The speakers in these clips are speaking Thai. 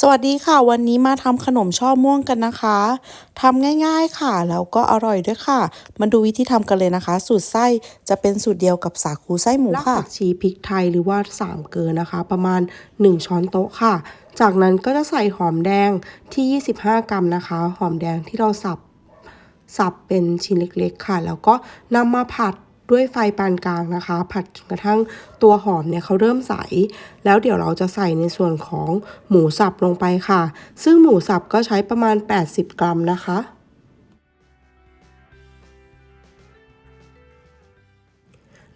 สวัสดีค่ะ วันนี้มาทำขนมช่อม่วงกันนะคะทำง่ายๆค่ะ แล้วก็อร่อยด้วยค่ะ มาดูวิธีทำกันเลยนะคะ สูตรไส้จะเป็นสูตรเดียวกับสาคูไส้หมูค่ะรากผักชีพริกไทยหรือว่าสามเกลือนะคะ ประมาณ 1 ช้อนโต๊ะค่ะ จากนั้นก็จะใส่หอมแดงที่ 25 กรัมนะคะ หอมแดงที่เราสับสับเป็นชิ้นเล็กๆค่ะ แล้วก็นำมาผัด ด้วยไฟปานกลางนะคะ ผัดจนกระทั่งตัวหอมเนี่ยเขาเริ่มใส แล้วเดี๋ยวเราจะใส่ในส่วนของหมูสับลงไปค่ะ ซึ่งหมูสับก็ใช้ประมาณ 80 กรัมนะคะ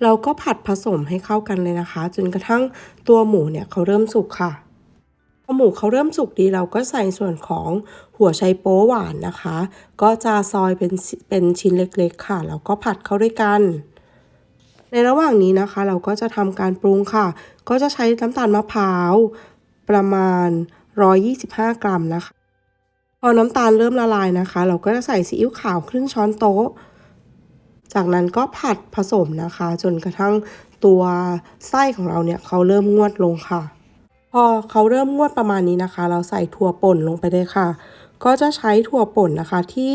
เราก็ผัดผสมให้เข้ากันเลยนะคะ จนกระทั่งตัวหมูเนี่ยเขาเริ่มสุกค่ะพอหมูเขาเริ่มสุกดีเราก็ใส่ส่วนของหัวไชโป๊หวานนะคะ ก็จะซอยเป็นเป็นชิ้นเล็กๆค่ะแล้วก็ผัดเข้าด้วยกัน ในระหว่างนี้นะคะ เราก็จะทำการปรุงค่ะ ก็จะใช้น้ำตาลมะพร้าวประมาณ 125 กรัมนะคะ พอน้ำตาลเริ่มละลายนะคะ เราก็จะใส่ซีอิ๊วขาวครึ่งช้อนโต๊ะ จากนั้นก็ผัดผสมนะคะ จนกระทั่งตัวไส้ของเราเนี่ยเขาเริ่มงวดลงค่ะ พอเขาเริ่มงวดประมาณนี้นะคะ เราใส่ถั่วป่นลงไปเลยค่ะ ก็จะใช้ถั่วป่นนะคะที่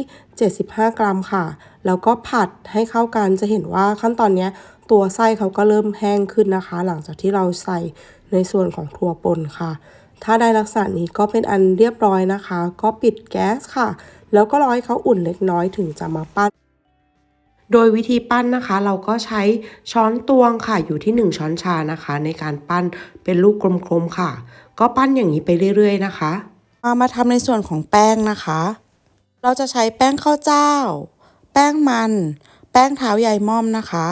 75 กรัมค่ะ แล้วก็ผัดให้เข้ากันจะเห็นว่าขั้นตอนนี้ ตัวไส้เขาก็เริ่มแห้งขึ้นนะคะ หลังจากที่เราใส่ในส่วนของถั่วป่นค่ะ ถ้าได้ลักษณะนี้ก็เป็นอันเรียบร้อยนะคะ ก็ปิดแก๊สค่ะ แล้วก็รอให้เขาอุ่นเล็กน้อยถึงจะมาปั้นโดยวิธีปั้นนะคะเราก็ใช้ช้อนตวงค่ะอยู่ที่ 1 ช้อนชานะคะ ในการปั้นเป็นลูกกลมๆค่ะ ก็ปั้นอย่างนี้ไปเรื่อยๆนะคะ มามาทำในส่วนของแป้งนะคะ เราจะใช้แป้งข้าวเจ้า แป้งมัน แป้งเท้าใยม่อมนะคะ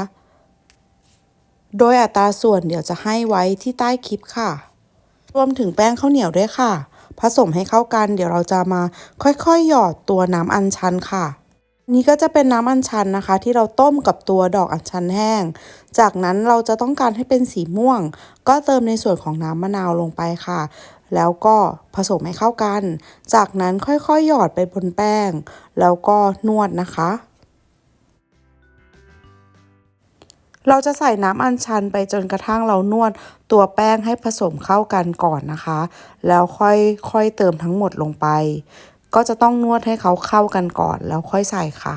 โดยอัตราส่วนเดี๋ยวจะให้ไว้ที่ใต้คลิปค่ะ รวมถึงแป้งข้าวเหนียวด้วยค่ะ ผสมให้เข้ากัน เดี๋ยวเราจะมาค่อยๆ หยอดตัวน้ำอัญชันค่ะ นี่ก็จะเป็นน้ำอัญชันนะคะ ที่เราต้มกับตัวดอกอัญชันแห้ง จากนั้นเราจะต้องการให้เป็นสีม่วง ก็เติมในส่วนของน้ำมะนาวลงไปค่ะ แล้วก็ผสมให้เข้ากัน จากนั้นค่อยๆ หยอดไปบนแป้ง แล้วก็นวดนะคะ เราจะใส่น้ำอัญชันไปจนกระทั่งเรานวดตัวแป้งให้ผสมเข้ากันก่อนนะคะ แล้วค่อยค่อยเติมทั้งหมดลงไป ก็จะต้องนวดให้เขาเข้ากันก่อน แล้วค่อยใส่ค่ะ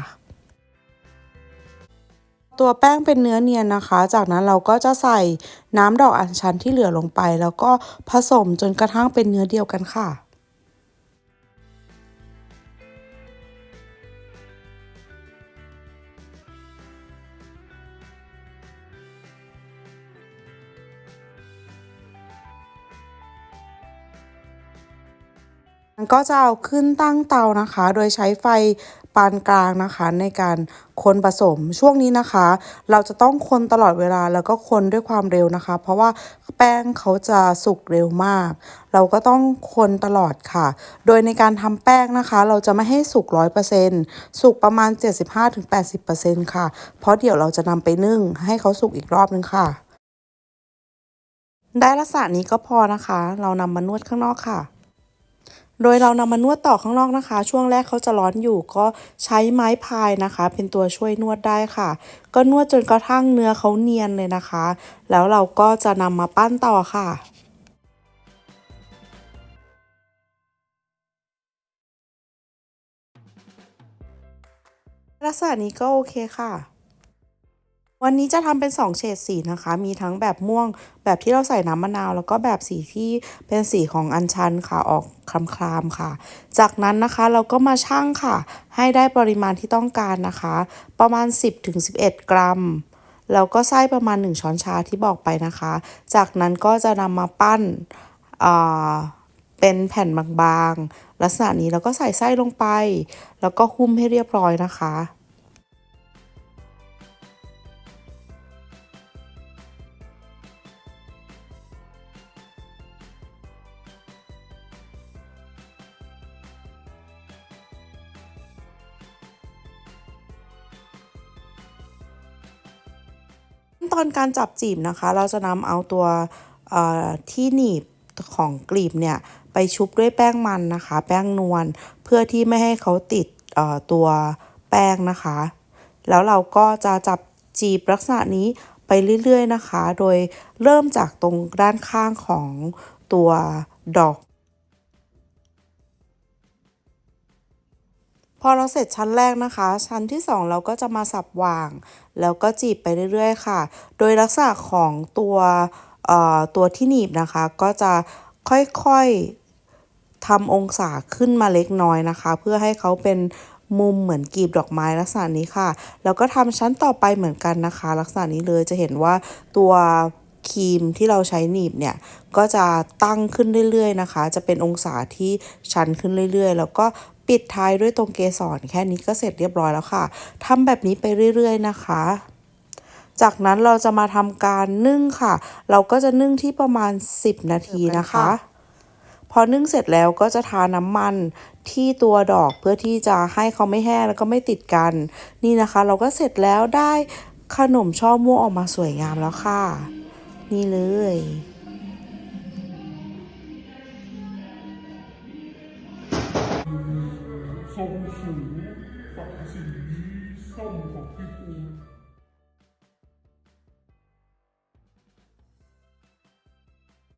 ตัวแป้งเป็นเนื้อเนียนนะคะ จากนั้นเราก็จะใส่น้ำดอกอัญชันที่เหลือลงไป แล้วก็ผสมจนกระทั่งเป็นเนื้อเดียวกันค่ะ ก็จะเอาขึ้นตั้งเตานะคะ โดยใช้ไฟปานกลางนะคะในการคนผสมช่วงนี้นะคะ เราจะต้องคนตลอดเวลาแล้วก็คนด้วยความเร็วนะคะ เพราะว่าแป้งเขาจะสุกเร็วมาก เราก็ต้องคนตลอดค่ะ โดยในการทำแป้งนะคะ เราจะไม่ให้สุกร้อยเปอร์เซ็นต์สุกประมาณ 75-80%ค่ะ เพราะเดี๋ยวเราจะนำไปนึ่งให้เขาสุกอีกรอบนึงค่ะ ได้ลักษณะนี้ก็พอนะคะ เรานำมานวดข้างนอกค่ะ โดยเรานำมานวดต่อข้างนอกนะคะ ช่วงแรกเขาจะร้อนอยู่ก็ใช้ไม้พายนะคะ เป็นตัวช่วยนวดได้ค่ะ ก็นวดจนกระทั่งเนื้อเขาเนียนเลยนะคะ แล้วเราก็จะนำมาปั้นต่อค่ะลักษณะนี้ก็โอเคค่ะ วันนี้จะทำเป็น 2 เฉดสีนะคะ มีทั้งแบบม่วงแบบที่เราใส่น้ำมะนาว แล้วก็แบบสีที่เป็นสีของอัญชันค่ะออกคลามๆค่ะ จากนั้นนะคะเราก็มาชั่งค่ะ ให้ได้ปริมาณที่ต้องการนะคะ ประมาณ 10-11 กรัมแล้วก็ไส้ประมาณ 1 ช้อนชาที่บอกไปนะคะ จากนั้นก็จะนำมาปั้นอ่าเป็นแผ่นบางๆ ลักษณะนี้แล้วก็ใส่ไส้ลงไป แล้วก็หุ้มให้เรียบร้อยนะคะ ตอนการจับจีบนะคะ เราจะนำเอาตัวที่หนีบของกลีบเนี่ยไปชุบด้วยแป้งมันนะคะ แป้งนวลเพื่อที่ไม่ให้เขาติดตัวแป้งนะคะ แล้วเราก็จะจับจีบลักษณะนี้ไปเรื่อยๆนะคะ โดยเริ่มจากตรงด้านข้างของตัวดอก พอเราเสร็จชั้นแรกนะคะ ชั้นที่ 2 เราก็จะมาสับวาง แล้วก็จีบไปเรื่อยๆค่ะ โดยลักษณะของตัวตัวที่หนีบนะคะ ก็จะค่อยๆทำองศาขึ้นมาเล็กน้อยนะคะ เพื่อให้เขาเป็นมุมเหมือนกีบดอกไม้ลักษณะนี้ค่ะ แล้วก็ทำชั้นต่อไปเหมือนกันนะคะ ลักษณะนี้เลยจะเห็นว่าตัวครีมที่เราใช้หนีบเนี่ยก็จะตั้งขึ้นเรื่อยๆนะคะ จะเป็นองศาที่ชันขึ้นเรื่อยๆ แล้วก็ ปิดท้ายด้วยตรงเกสรแค่นี้ก็เสร็จเรียบร้อยแล้วค่ะทำแบบนี้ไปเรื่อย ๆ นะคะ จากนั้นเราจะมาทำการนึ่งค่ะ เราก็จะนึ่งที่ประมาณ 10 นาทีนะคะ พอนึ่งเสร็จแล้วก็จะทาน้ำมันที่ตัวดอกเพื่อที่จะให้เขาไม่แห้งแล้วก็ไม่ติดกัน นี่นะคะ เราก็เสร็จแล้วได้ขนมช่อม่วงออกมาสวยงามแล้วค่ะ นี่เลย ทรงสูงฝักสีส้มของพี่ปู